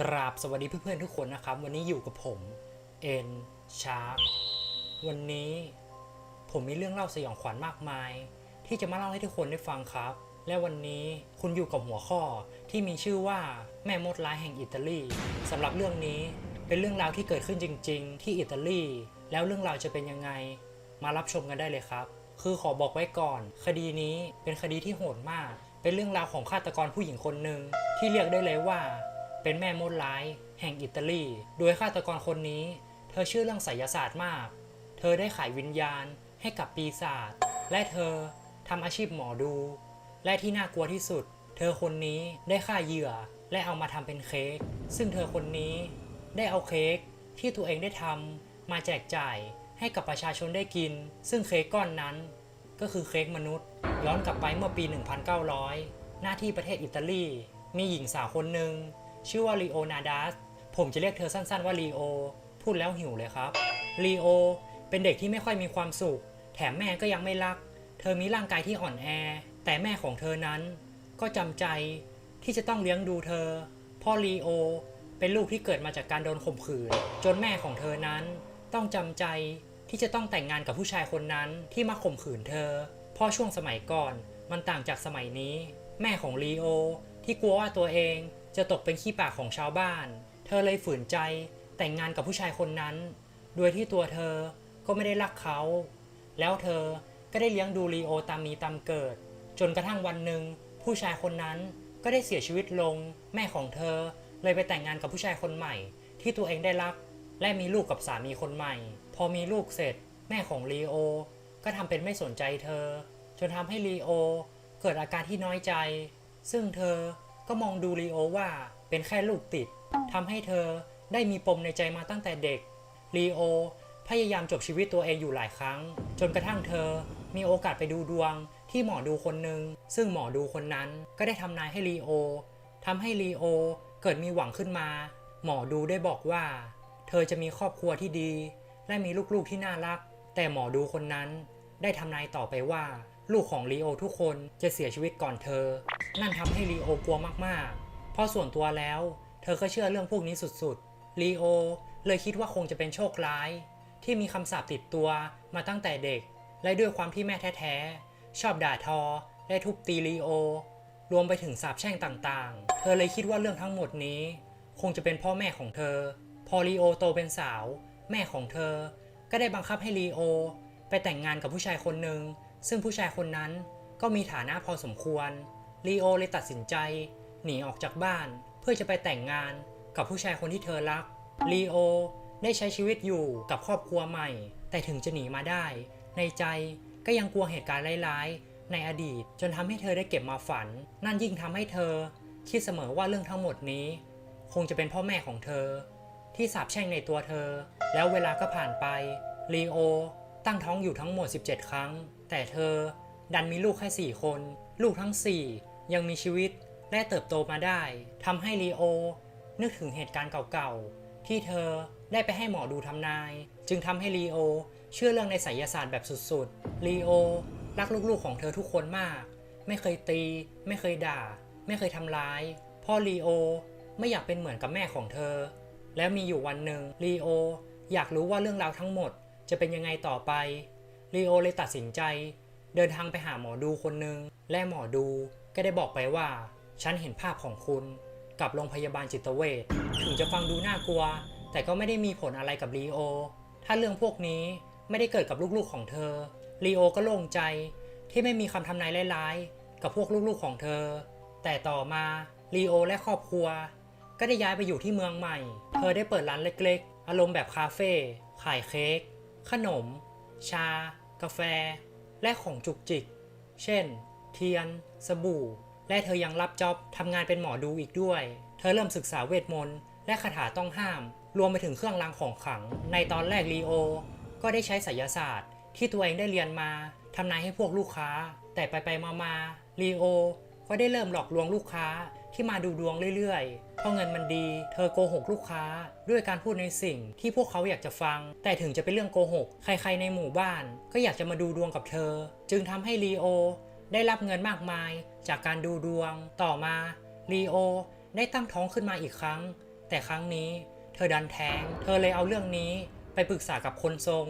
กราบสวัสดีเพื่อนๆทุกคนนะครับ วันนี้อยู่กับผมเอ็นชาร์วันนี้ผมมีเรื่องเล่าสยองขวัญมากมาย ที่จะมาเล่าให้ทุกคนได้ฟังครับ และวันนี้คุณอยู่กับหัวข้อที่มีชื่อว่าแม่มดร้ายแห่งอิตาลีสำหรับเรื่องนี้เป็นเรื่องราวที่เกิดขึ้นจริง ๆ ที่อิตาลีแล้วเรื่องราวจะเป็นยังไง มารับชมกันได้เลยครับ คือขอบอกไว้ก่อน คดีนี้เป็นคดีที่โหดมาก เป็นเรื่องราวของฆาตกรผู้หญิงคนหนึ่งที่เรียกได้เลยว่า เป็นแม่มดร้ายแห่งอิตาลี โดยฆาตกรคนนี้ เธอเชื่อเรื่องไสยศาสตร์มาก เธอได้ขายวิญญาณให้กับปีศาจ และเธอทำอาชีพหมอดู และที่น่ากลัวที่สุด เธอคนนี้ได้ฆ่าเหยื่อและเอามาทำเป็นเค้ก ซึ่งเธอคนนี้ได้เอาเค้กที่ตัวเองได้ทำมาแจกจ่ายให้กับประชาชนได้กิน ซึ่งเค้กก้อนนั้น ก็คือเค้กมนุษย์ ย้อนกลับไปเมื่อปี 1900 หน้าที่ประเทศอิตาลี มีหญิงสาวคนหนึ่ง ชื่อว่าลีโอนาดัสผมจะเรียกเธอสั้นๆว่าลีโอพูดแล้วหิวเลยครับลีโอเป็นเด็กที่ไม่ค่อยมีความสุข แถมแม่ก็ยังไม่รัก เธอมีร่างกายที่อ่อนแอ แต่แม่ของเธอนั้น ก็จำใจที่จะต้องเลี้ยงดูเธอ พ่อลีโอเป็นลูกที่เกิดมาจากการโดนข่มขืน จนแม่ของเธอนั้น ต้องจำใจที่จะต้องแต่งงานกับผู้ชายคนนั้นที่มาข่มขืนเธอเพราะช่วงสมัยก่อนมันต่างจากสมัยนี้ แม่ของลีโอที่กลัวว่าตัวเอง จะตกเป็นขี้ปากของชาวบ้าน เธอเลยฝืนใจแต่งงานกับผู้ชายคนนั้น โดยที่ตัวเธอก็ไม่ได้รักเขา แล้วเธอก็ได้เลี้ยงดูลีโอตามมีตามเกิด จนกระทั่งวันหนึ่ง ผู้ชายคนนั้นก็ได้เสียชีวิตลง แม่ของเธอเลยไปแต่งงานกับผู้ชายคนใหม่ ที่ตัวเองได้รัก และมีลูกกับสามีคนใหม่ พอมีลูกเสร็จ แม่ของลีโอ ก็ทำเป็นไม่สนใจเธอ จนทำให้ลีโอเกิดอาการที่น้อยใจ ซึ่งเธอ ก็มองดูลีโอว่าเป็นแค่ลูกติดทำให้เธอได้มีปมในใจมาตั้งแต่เด็กลีโอพยายามจบชีวิตตัวเองอยู่หลายครั้ง จนกระทั่งเธอมีโอกาสไปดูดวงที่หมอดูคนหนึ่งซึ่งหมอดูคนนั้นก็ได้ทำนายให้ลีโอทำให้ลีโอเกิดมีหวังขึ้นมา หมอดูได้บอกว่า เธอจะมีครอบครัวที่ดี และมีลูกๆที่น่ารัก แต่หมอดูคนนั้นได้ทำนายต่อไปว่า ลูกของลีโอทุกคนจะเสียชีวิตก่อนเธอ นั่นทำให้ลีโอกลัวมากๆ เพราะส่วนตัวแล้ว เธอก็เชื่อเรื่องพวกนี้สุดๆ ลีโอเลยคิดว่าคงจะเป็นโชคร้าย ที่มีคำสาปติดตัวมาตั้งแต่เด็ก และด้วยความที่แม่แท้ๆ ชอบด่าทอ และทุบตีลีโอ รวมไปถึงสาปแช่งต่างๆ เธอเลยคิดว่าเรื่องทั้งหมดนี้ คงจะเป็นพ่อแม่ของเธอ พอลีโอโตเป็นสาว แม่ของเธอ ก็ได้บังคับให้ลีโอ ไปแต่งงานกับผู้ชายคนหนึ่ง ซึ่งผู้ชายคนนั้นก็มีฐานะพอสมควรลีโอเลยตัดสินใจ หนีออกจากบ้านเพื่อจะไปแต่งงานกับผู้ชายคนที่เธอรักลีโอได้ใช้ชีวิตอยู่กับครอบครัวใหม่ แต่ถึงจะหนีมาได้ ในใจก็ยังกลัวเหตุการณ์ร้ายๆ ในอดีตจนทำให้เธอได้เก็บมาฝัน นั่นยิ่งทำให้เธอคิดเสมอว่าเรื่องทั้งหมดนี้ คงจะเป็นพ่อแม่ของเธอ ที่สาปแช่งในตัวเธอ แล้วเวลาก็ผ่านไปลีโอ ตั้งท้องอยู่ทั้งหมด 17 ครั้ง แต่เธอดันมีลูกแค่ 4 คน ลูกทั้ง 4 ยังมีชีวิตและเติบโตมาได้ทำให้ลีโอ นึกถึงเหตุการณ์เก่าๆ ที่เธอได้ไปให้หมอดูทำนาย จึงทำให้ลีโอเชื่อเรื่องในไสยศาสตร์แบบสุดๆลีโอรักลูกๆของเธอทุกคนมาก ไม่เคยตี ไม่เคยด่า ไม่เคยทำร้าย พ่อลีโอไม่อยากเป็นเหมือนกับแม่ของเธอ แล้วมีอยู่วันหนึ่งลีโออยากรู้ว่าเรื่องราวทั้งหมด จะเป็นยังไงต่อไปลีโอเลยตัดสินใจ เดินทางไปหาหมอดูคนหนึ่งและหมอดูก็ได้บอกไปว่า ฉันเห็นภาพของคุณกับโรงพยาบาลจิตเวชถึงจะฟังดูน่ากลัว แต่ก็ไม่ได้มีผลอะไรกับลีโอ ถ้าเรื่องพวกนี้ไม่ได้เกิดกับลูกๆของเธอลีโอก็โล่งใจที่ไม่มีคำทำนายร้ายๆกับพวกลูกๆของเธอ แต่ต่อมาลีโอและครอบครัว ก็ได้ย้ายไปอยู่ที่เมืองใหม่ เธอได้เปิดร้านเล็กๆ อารมณ์แบบคาเฟ่ขายเค้ก ขนม ชา กาแฟ และของจุกจิก เช่น เทียน สบู่ และเธอยังรับจ็อบทำงานเป็นหมอดูอีกด้วย เธอเริ่มศึกษาเวทมนต์และคาถาต้องห้าม รวมไปถึงเครื่องรางของขลัง ในตอนแรกลีโอ ก็ได้ใช้ไสยศาสตร์ ที่ตัวเองได้เรียนมาทำนายให้พวกลูกค้า แต่ไปไปมามาลีโอก็ได้เริ่มหลอกลวงลูกค้า ที่มาดูดวงเรื่อยๆ เพราะเงินมันดี เธอโกหกลูกค้า ด้วยการพูดในสิ่งที่พวกเขาอยากจะฟัง แต่ถึงจะเป็นเรื่องโกหก ใครๆในหมู่บ้าน ก็อยากจะมาดูดวงกับเธอ จึงทำให้ลีโอ ได้รับเงินมากมาย จากการดูดวง ต่อมาลีโอได้ตั้งท้องขึ้นมาอีกครั้ง แต่ครั้งนี้เธอดันแท้ง เธอเลยเอาเรื่องนี้ไปปรึกษากับคนทรง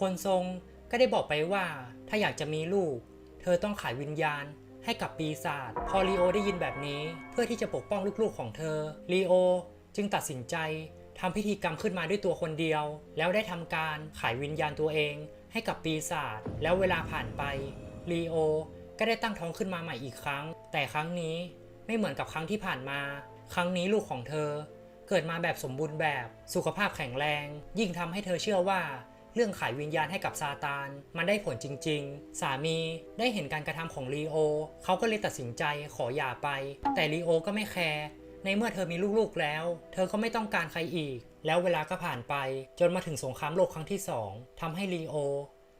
คนทรงก็ได้บอกไปว่า ถ้าอยากจะมีลูก เธอต้องขายวิญญาณ ให้กับปีศาจพอลีโอได้ยินแบบนี้ เพื่อที่จะปกป้องลูกๆของเธอลีโอจึงตัดสินใจทำพิธีกรรมขึ้นมาด้วยตัวคนเดียว แล้วได้ทำการขายวิญญาณตัวเอง ให้กับปีศาจแล้วเวลาผ่านไปลีโอก็ได้ตั้งท้องขึ้นมาใหม่อีกครั้ง แต่ครั้งนี้ไม่เหมือนกับครั้งที่ผ่านมา ครั้งนี้ลูกของเธอ เกิดมาแบบสมบูรณ์แบบสุขภาพแข็งแรง ยิ่งทำให้เธอเชื่อว่า เรื่องขายวิญญาณให้กับซาตาน มันได้ผลจริง ๆ สามีได้เห็นการกระทำของลีโอ เขาก็เลยตัดสินใจขอหย่าไป แต่ลีโอก็ไม่แคร์ ในเมื่อเธอมีลูกๆแล้ว เธอก็ไม่ต้องการใครอีก แล้วเวลาก็ผ่านไป จนมาถึงสงครามโลกครั้งที่สองทำให้ลีโอ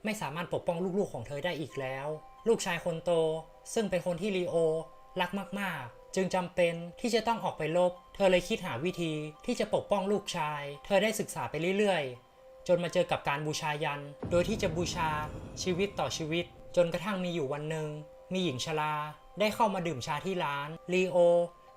ไม่สามารถปกป้องลูกๆของเธอได้อีกแล้ว ลูกชายคนโต ซึ่งเป็นคนที่ลีโอรักมาก ๆ จึงจำเป็นที่จะต้องออกไปลบ เธอเลยคิดหาวิธีที่จะปกป้องลูกชาย เธอได้ศึกษาไปเรื่อย จนมาเจอกับการบูชายัน โดยที่จะบูชาชีวิตต่อชีวิต จนกระทั่งมีอยู่วันหนึ่ง มีหญิงชรา ได้เข้ามาดื่มชาที่ร้านลีโอ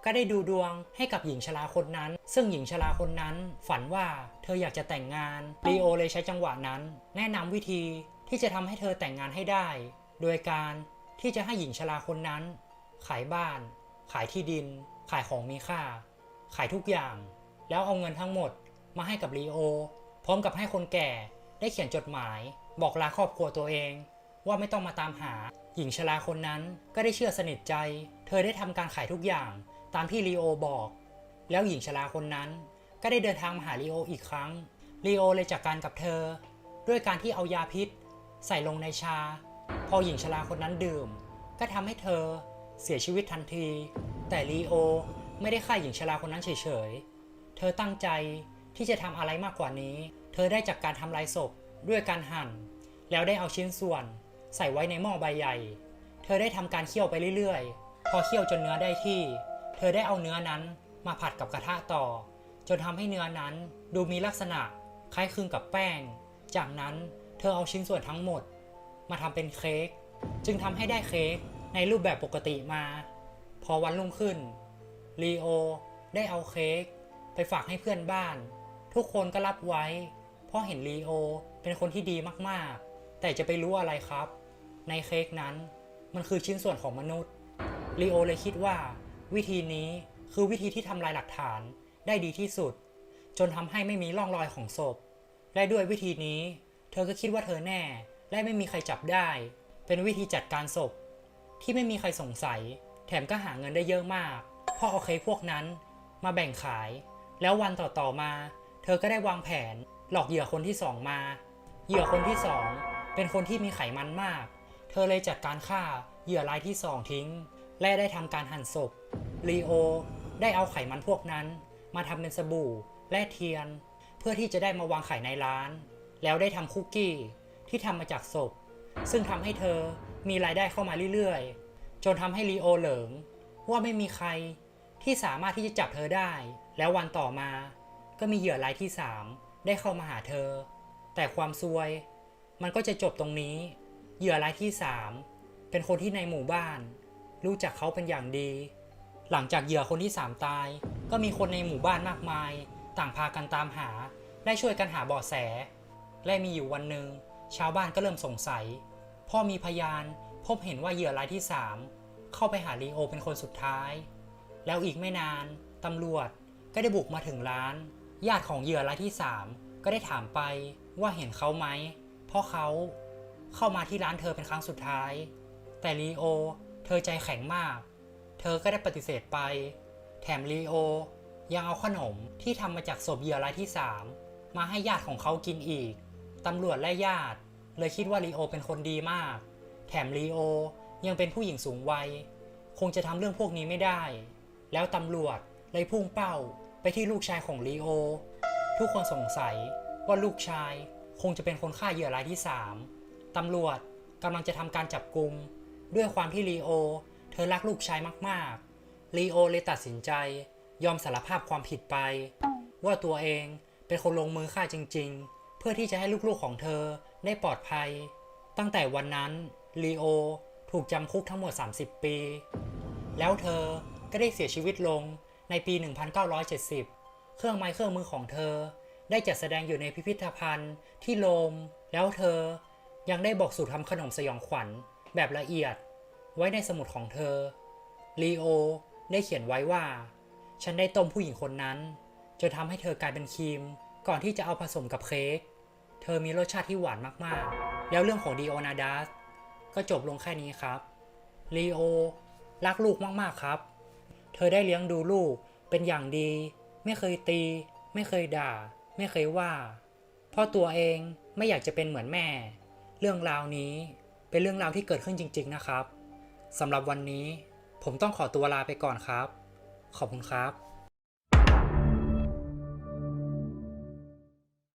ก็ได้ดูดวงให้กับหญิงชราคนนั้น ซึ่งหญิงชราคนนั้นฝันว่าเธออยากจะแต่งงานลีโอเลยใช้จังหวะนั้น แนะนำวิธีที่จะทำให้เธอแต่งงานให้ได้ โดยการที่จะให้หญิงชราคนนั้น ขายบ้าน ขายที่ดิน ขายของมีค่า ขายทุกอย่าง แล้วเอาเงินทั้งหมดมาให้กับลีโอ พร้อมกับให้คนแก่ได้เขียนจดหมาย บอกลาครอบครัวตัวเอง ว่าไม่ต้องมาตามหา หญิงชราคนนั้นก็ได้เชื่อสนิทใจ เธอได้ทำการขายทุกอย่างตามที่ลีโอบอก แล้วหญิงชราคนนั้นก็ได้เดินทางมาหาลีโออีกครั้งลีโอเลยจัดการกับเธอ ด้วยการที่เอายาพิษ ใส่ลงในชา พอหญิงชราคนนั้นดื่ม ก็ทำให้เธอเสียชีวิตทันที แต่ลีโอไม่ได้ฆ่าหญิงชราคนนั้นเฉยๆ เธอตั้งใจที่จะทำอะไรมากกว่านี้ ธอได้จากการทำลายศพด้วยการหั่น แล้วได้เอาชิ้นส่วน ใส่ไว้ในหม้อใบใหญ่ เธอได้ทำการเคี่ยวไปเรื่อยๆ พอเคี่ยวจนเนื้อได้ที่ เธอได้เอาเนื้อนั้นมาผัดกับกระทะต่อ จนทำให้เนื้อนั้นดูมีลักษณะคล้ายคลึงกับแป้ง จากนั้นเธอเอาชิ้นส่วนทั้งหมด มาทำเป็นเค้ก จึงทำให้ได้เค้กในรูปแบบปกติมา พอวันรุ่งขึ้นลีโอได้เอาเค้กไปฝากให้เพื่อนบ้าน ทุกคนก็รับไว้ ราะเห็นลีโอเป็นคนที่ดีมากๆ แต่จะไปรู้อะไรครับ ในเค้กนั้นมันคือชิ้นส่วนของมนุษย์ลีโอเลยคิดว่า วิธีนี้คือวิธีที่ทำลายหลักฐานได้ดีที่สุด จนทำให้ไม่มีร่องรอยของศพ และด้วยวิธีนี้ เธอก็คิดว่าเธอแน่ และไม่มีใครจับได้ เป็นวิธีจัดการศพ ที่ไม่มีใครสงสัย แถมก็หาเงินได้เยอะมากพราะเอาเค้กพวกนั้นมาแบ่งขาย แล้ววันต่อๆมา เธอก็ได้วางแผน หลอกเหยื่อคนที่สองมา เหยื่อคนที่สองเป็นคนที่มีไขมันมาก เธอเลยจัดการฆ่าเหยื่อรายที่สองทิ้ง และได้ทำการหั่นศพลีโอได้เอาไขมันพวกนั้น มาทำเป็นสบู่และเทียน เพื่อที่จะได้มาวางขายในร้าน แล้วได้ทำคุกกี้ที่ทำมาจากศพ ซึ่งทำให้เธอมีรายได้เข้ามาเรื่อยๆ จนทำให้ลีโอเหลิง ว่าไม่มีใครที่สามารถที่จะจับเธอได้ แล้ววันต่อมาก็มีเหยื่อรายที่3 ได้เข้ามาหาเธอ แต่ความซวย มันก็จะจบตรงนี้ เหยื่อรายที่3เป็นคนที่ในหมู่บ้าน รู้จักเขาเป็นอย่างดี หลังจากเหยื่อคนที่3ตาย ก็มีคนในหมู่บ้านมากมาย ต่างพากันตามหา ได้ช่วยกันหาเบาะแส และมีอยู่วันหนึ่งชาวบ้านก็เริ่มสงสัย พ่อมีพยานพบเห็นว่าเหยื่อรายที่3เข้าไปหาลีโอเป็นคนสุดท้าย แล้วอีกไม่นานตำรวจก็ได้บุกมาถึงร้าน ญาติของเหยื่อรายที่ 3 ก็ได้ถามไปว่าเห็นเขาไหม เพราะเขาเข้ามาที่ร้านเธอเป็นครั้งสุดท้าย แต่ลีโอ เธอใจแข็งมาก เธอก็ได้ปฏิเสธไป แถมลีโอ ยังเอาขนมที่ทำมาจากศพเหยื่อรายที่ 3 มาให้ญาติของเขากินอีก ตำรวจและญาติ เลยคิดว่าลีโอเป็นคนดีมาก แถมลีโอยังเป็นผู้หญิงสูงวัย คงจะทำเรื่องพวกนี้ไม่ได้ แล้วตำรวจเลยพุ่งเป้า ไปที่ลูกชายของลีโอ ทุกคนสงสัยว่าลูกชายคงจะเป็นคนฆ่าเหยื่อรายที่ 3 ตำรวจกำลังจะทำการจับกลุม ด้วยความที่ลีโอ เธอรักลูกชายมากๆลีโอเลยตัดสินใจยอมสารภาพความผิดไป ว่าตัวเองเป็นคนลงมือฆ่าจริง ๆ เพื่อที่จะให้ลูกๆของเธอได้ปลอดภัย ตั้งแต่วันนั้นลีโอถูกจำคุกทั้งหมด 30 ปี แล้วเธอก็ได้เสียชีวิตลง ในปี 1970 เครื่องไม้เครื่องมือของเธอ ได้จัดแสดงอยู่ในพิพิธภัณฑ์ที่โรม แล้วเธอยังได้บอกสูตรทำขนมสยองขวัญแบบละเอียด ไว้ในสมุดของเธอ ลีโอได้เขียนไว้ว่า ฉันได้ต้มผู้หญิงคนนั้นจนทำให้เธอกลายเป็นครีม ก่อนที่จะเอาผสมกับเค้ก เธอมีรสชาติที่หวานมากๆ แล้วเรื่องของดีโอนาดัสก็จบลงแค่นี้ครับลีโอรักลูกมากๆครับ เธอได้เลี้ยงดูลูกเป็นอย่างดี ไม่เคยตี ไม่เคยด่า ไม่เคยว่าพ่อตัวเองไม่อยากจะเป็นเหมือนแม่ เรื่องราวนี้เป็นเรื่องราวที่เกิดขึ้นจริง ๆนะครับสำหรับวันนี้ผมต้องขอตัวลาไปก่อนครับ ขอบคุณครับ